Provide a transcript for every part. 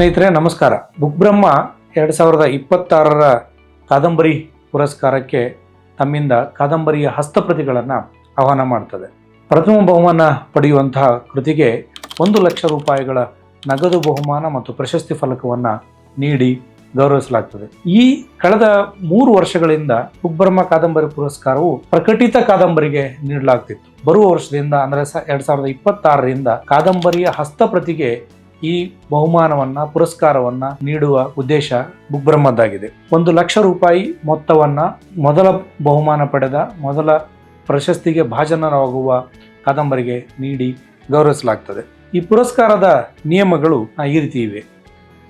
ಸ್ನೇಹಿತರೆ, ನಮಸ್ಕಾರ. ಬುಕ್ ಬ್ರಹ್ಮ ಎರಡು ಸಾವಿರದ ಇಪ್ಪತ್ತಾರರ ಕಾದಂಬರಿ ಪುರಸ್ಕಾರಕ್ಕೆ ತಮ್ಮಿಂದ ಕಾದಂಬರಿಯ ಹಸ್ತಪ್ರತಿಗಳನ್ನು ಆಹ್ವಾನ ಮಾಡ್ತದೆ. ಪ್ರಥಮ ಬಹುಮಾನ ಪಡೆಯುವಂತಹ ಕೃತಿಗೆ ಒಂದು ಲಕ್ಷ ರೂಪಾಯಿಗಳ ನಗದು ಬಹುಮಾನ ಮತ್ತು ಪ್ರಶಸ್ತಿ ಫಲಕವನ್ನು ನೀಡಿ ಗೌರವಿಸಲಾಗ್ತದೆ. ಈ ಕಳೆದ ಮೂರು ವರ್ಷಗಳಿಂದ ಬುಕ್ಬ್ರಹ್ಮ ಕಾದಂಬರಿ ಪುರಸ್ಕಾರವು ಪ್ರಕಟಿತ ಕಾದಂಬರಿಗೆ ನೀಡಲಾಗ್ತಿತ್ತು. ಬರುವ ವರ್ಷದಿಂದ ಅಂದರೆ ಎರಡ್ ಸಾವಿರದ ಇಪ್ಪತ್ತಾರರಿಂದ ಕಾದಂಬರಿಯ ಹಸ್ತಪ್ರತಿಗೆ ಈ ಬಹುಮಾನವನ್ನ, ಪುರಸ್ಕಾರವನ್ನ ನೀಡುವ ಉದ್ದೇಶ ಬುಕ್ ಬ್ರಹ್ಮದ್ದಾಗಿದೆ ಒಂದು ಲಕ್ಷ ರೂಪಾಯಿ ಮೊತ್ತವನ್ನ ಮೊದಲ ಬಹುಮಾನ ಪಡೆದ ಮೊದಲ ಪ್ರಶಸ್ತಿಗೆ ಭಾಜನರಾಗುವ ಕಾದಂಬರಿಗೆ ನೀಡಿ ಗೌರವಿಸಲಾಗ್ತದೆ. ಈ ಪುರಸ್ಕಾರದ ನಿಯಮಗಳು ಈ ರೀತಿ ಇವೆ.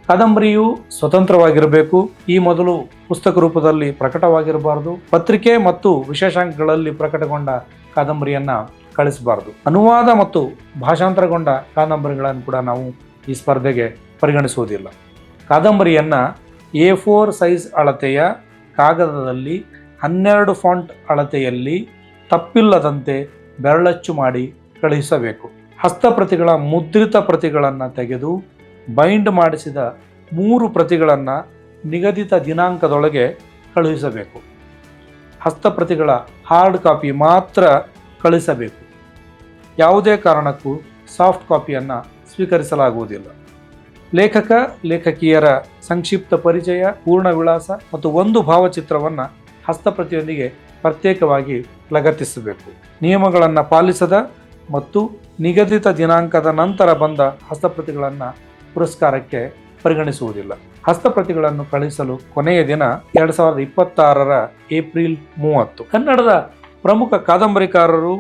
ಕಾದಂಬರಿಯು ಸ್ವತಂತ್ರವಾಗಿರಬೇಕು. ಈ ಮೊದಲು ಪುಸ್ತಕ ರೂಪದಲ್ಲಿ ಪ್ರಕಟವಾಗಿರಬಾರದು. ಪತ್ರಿಕೆ ಮತ್ತು ವಿಶೇಷಾಂಕಗಳಲ್ಲಿ ಪ್ರಕಟಗೊಂಡ ಕಾದಂಬರಿಯನ್ನು ಕಳಿಸಬಾರದು. ಅನುವಾದ ಮತ್ತು ಭಾಷಾಂತರಗೊಂಡ ಕಾದಂಬರಿಗಳನ್ನು ಕೂಡ ನಾವು ಈ ಸ್ಪರ್ಧೆಗೆ ಪರಿಗಣಿಸುವುದಿಲ್ಲ. ಕಾದಂಬರಿಯನ್ನು ಎ ಫೋರ್ ಸೈಜ್ ಅಳತೆಯ ಕಾಗದದಲ್ಲಿ ಹನ್ನೆರಡು ಫಾಂಟ್ ಅಳತೆಯಲ್ಲಿ ತಪ್ಪಿಲ್ಲದಂತೆ ಬೆರಳಚ್ಚು ಮಾಡಿ ಕಳುಹಿಸಬೇಕು. ಹಸ್ತಪ್ರತಿಗಳ ಮುದ್ರಿತ ಪ್ರತಿಗಳನ್ನು ತೆಗೆದು ಬೈಂಡ್ ಮಾಡಿಸಿದ ಮೂರು ಪ್ರತಿಗಳನ್ನು ನಿಗದಿತ ದಿನಾಂಕದೊಳಗೆ ಕಳುಹಿಸಬೇಕು. ಹಸ್ತಪ್ರತಿಗಳ ಹಾರ್ಡ್ ಕಾಪಿ ಮಾತ್ರ ಕಳಿಸಬೇಕು ಯಾವುದೇ ಕಾರಣಕ್ಕೂ ಸಾಫ್ಟ್ ಕಾಪಿಯನ್ನು ಸ್ವೀಕರಿಸಲಾಗುವುದಿಲ್ಲ. ಲೇಖಕ, ಲೇಖಕಿಯರ ಸಂಕ್ಷಿಪ್ತ ಪರಿಚಯ, ಪೂರ್ಣ ವಿಳಾಸ ಮತ್ತು ಒಂದು ಭಾವಚಿತ್ರವನ್ನು ಹಸ್ತಪ್ರತಿಯೊಂದಿಗೆ ಪ್ರತ್ಯೇಕವಾಗಿ ಲಗತ್ತಿಸಬೇಕು. ನಿಯಮಗಳನ್ನು ಪಾಲಿಸದ ಮತ್ತು ನಿಗದಿತ ದಿನಾಂಕದ ನಂತರ ಬಂದ ಹಸ್ತಪ್ರತಿಗಳನ್ನು ಪುರಸ್ಕಾರಕ್ಕೆ ಪರಿಗಣಿಸುವುದಿಲ್ಲ. ಹಸ್ತಪ್ರತಿಗಳನ್ನು ಕಳುಹಿಸಲು ಕೊನೆಯ ದಿನ ಎರಡ್ ಸಾವಿರದ ಇಪ್ಪತ್ತಾರರ ಏಪ್ರಿಲ್ ಮೂವತ್ತು. ಕನ್ನಡದ ಪ್ರಮುಖ ಕಾದಂಬರಿಕಾರರು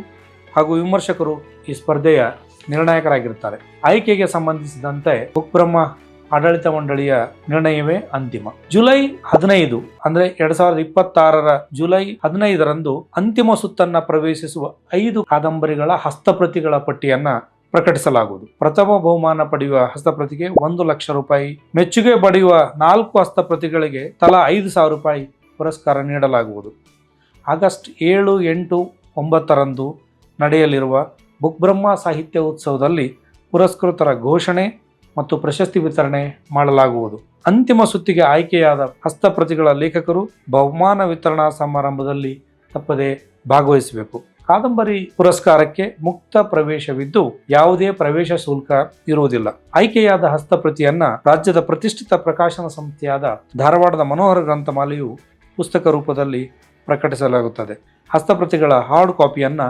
ಹಾಗೂ ವಿಮರ್ಶಕರು ಈ ಸ್ಪರ್ಧೆಯ ನಿರ್ಣಾಯಕರಾಗಿರ್ತಾರೆ ಆಯ್ಕೆಗೆ ಸಂಬಂಧಿಸಿದಂತೆ ಬುಕ್ಬ್ರಹ್ಮ ಆಡಳಿತ ಮಂಡಳಿಯ ನಿರ್ಣಯವೇ ಅಂತಿಮ. ಜುಲೈ ಹದಿನೈದು ಅಂದ್ರೆ ಎರಡ್ ಸಾವಿರದ ಇಪ್ಪತ್ತಾರರ ಜುಲೈ ಹದಿನೈದರಂದು ಅಂತಿಮ ಸುತ್ತನ್ನ ಪ್ರವೇಶಿಸುವ ಐದು ಕಾದಂಬರಿಗಳ ಹಸ್ತಪ್ರತಿಗಳ ಪಟ್ಟಿಯನ್ನ ಪ್ರಕಟಿಸಲಾಗುವುದು. ಪ್ರಥಮ ಬಹುಮಾನ ಪಡೆಯುವ ಹಸ್ತಪ್ರತಿಗೆ ಒಂದು ಲಕ್ಷ ರೂಪಾಯಿ, ಮೆಚ್ಚುಗೆ ಪಡೆಯುವ ನಾಲ್ಕು ಹಸ್ತಪ್ರತಿಗಳಿಗೆ ತಲಾ ಐದು ಸಾವಿರ ರೂಪಾಯಿ ಪುರಸ್ಕಾರ ನೀಡಲಾಗುವುದು. ಆಗಸ್ಟ್ ಏಳು ಎಂಟು ಒಂಬತ್ತರಂದು ನಡೆಯಲಿರುವ ಬುಕ್ ಬ್ರಹ್ಮ ಸಾಹಿತ್ಯ ಉತ್ಸವದಲ್ಲಿ ಪುರಸ್ಕೃತರ ಘೋಷಣೆ ಮತ್ತು ಪ್ರಶಸ್ತಿ ವಿತರಣೆ ಮಾಡಲಾಗುವುದು. ಅಂತಿಮ ಸುತ್ತಿಗೆ ಆಯ್ಕೆಯಾದ ಹಸ್ತಪ್ರತಿಗಳ ಲೇಖಕರು ಬಹುಮಾನ ವಿತರಣಾ ಸಮಾರಂಭದಲ್ಲಿ ತಪ್ಪದೆ ಭಾಗವಹಿಸಬೇಕು. ಕಾದಂಬರಿ ಪುರಸ್ಕಾರಕ್ಕೆ ಮುಕ್ತ ಪ್ರವೇಶವಿದ್ದು ಯಾವುದೇ ಪ್ರವೇಶ ಶುಲ್ಕ ಇರುವುದಿಲ್ಲ. ಆಯ್ಕೆಯಾದ ಹಸ್ತಪ್ರತಿಯನ್ನ ರಾಜ್ಯದ ಪ್ರತಿಷ್ಠಿತ ಪ್ರಕಾಶನ ಸಂಸ್ಥೆಯಾದ ಧಾರವಾಡದ ಮನೋಹರ ಗ್ರಂಥಮಾಲೆಯು ಪುಸ್ತಕ ರೂಪದಲ್ಲಿ ಪ್ರಕಟಿಸಲಾಗುತ್ತದೆ. ಹಸ್ತಪ್ರತಿಗಳ ಹಾರ್ಡ್ ಕಾಪಿಯನ್ನ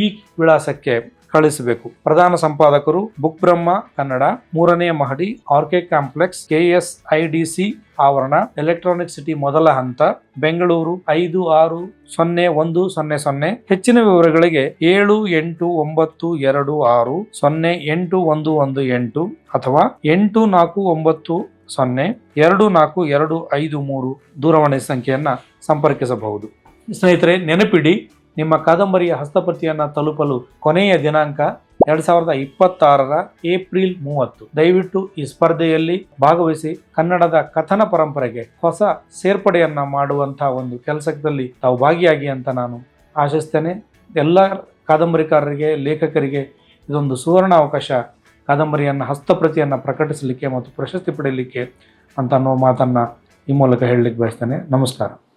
ಈ ವಿಳಾಸಕ್ಕೆ ಕಳಿಸಬೇಕು. ಪ್ರಧಾನ ಸಂಪಾದಕರು ಬುಕ್ ಬ್ರಹ್ಮ ಕನ್ನಡ, ಮೂರನೇ ಮಹಡಿ, ಆರ್ಕೆ ಕಾಂಪ್ಲೆಕ್ಸ್ ಕೆಎಸ್ಐಡಿಸಿ ಆವರಣ, ಎಲೆಕ್ಟ್ರಾನಿಕ್ ಸಿಟಿ ಮೊದಲ ಹಂತ, ಬೆಂಗಳೂರು ಐದು ಆರು ಸೊನ್ನೆ ಒಂದು ಸೊನ್ನೆ ಸೊನ್ನೆ. ಹೆಚ್ಚಿನ ವಿವರಗಳಿಗೆ ಏಳು ಎಂಟು ಒಂಬತ್ತು ಎರಡು ಆರು ಸೊನ್ನೆ ಎಂಟು ಒಂದು ಒಂದು ಎಂಟು ಅಥವಾ ಎಂಟು ನಾಲ್ಕು ಒಂಬತ್ತು ಸೊನ್ನೆ ಎರಡು ನಾಲ್ಕು ಎರಡು ಐದು ಮೂರು ದೂರವಾಣಿ ಸಂಖ್ಯೆಯನ್ನು ಸಂಪರ್ಕಿಸಬಹುದು. ಸ್ನೇಹಿತರೆ, ನೆನಪಿಡಿ ನಿಮ್ಮ ಕಾದಂಬರಿಯ ಹಸ್ತಪ್ರತಿಯನ್ನು ತಲುಪಲು ಕೊನೆಯ ದಿನಾಂಕ ಎರಡ್ ಸಾವಿರದ ಇಪ್ಪತ್ತಾರರ ಏಪ್ರಿಲ್ ಮೂವತ್ತು. ದಯವಿಟ್ಟು ಈ ಸ್ಪರ್ಧೆಯಲ್ಲಿ ಭಾಗವಹಿಸಿ ಕನ್ನಡದ ಕಥನ ಪರಂಪರೆಗೆ ಹೊಸ ಸೇರ್ಪಡೆಯನ್ನ ಮಾಡುವಂತಹ ಒಂದು ಕೆಲಸದಲ್ಲಿ ತಾವು ಭಾಗಿಯಾಗಿ ಅಂತ ನಾನು ಆಶಿಸ್ತೇನೆ. ಎಲ್ಲ ಕಾದಂಬರಿಕಾರರಿಗೆ, ಲೇಖಕರಿಗೆ ಇದೊಂದು ಸುವರ್ಣ ಅವಕಾಶ. ಕಾದಂಬರಿಯನ್ನು ಹಸ್ತಪ್ರತಿಯನ್ನು ಪ್ರಕಟಿಸಲಿಕ್ಕೆ ಮತ್ತು ಪ್ರಶಸ್ತಿ ಪಡೆಯಲಿಕ್ಕೆ ಅಂತ ಅನ್ನೋ ಮಾತನ್ನು ಈ ಮೂಲಕ ಹೇಳಲಿಕ್ಕೆ ಬಯಸ್ತೇನೆ. ನಮಸ್ಕಾರ.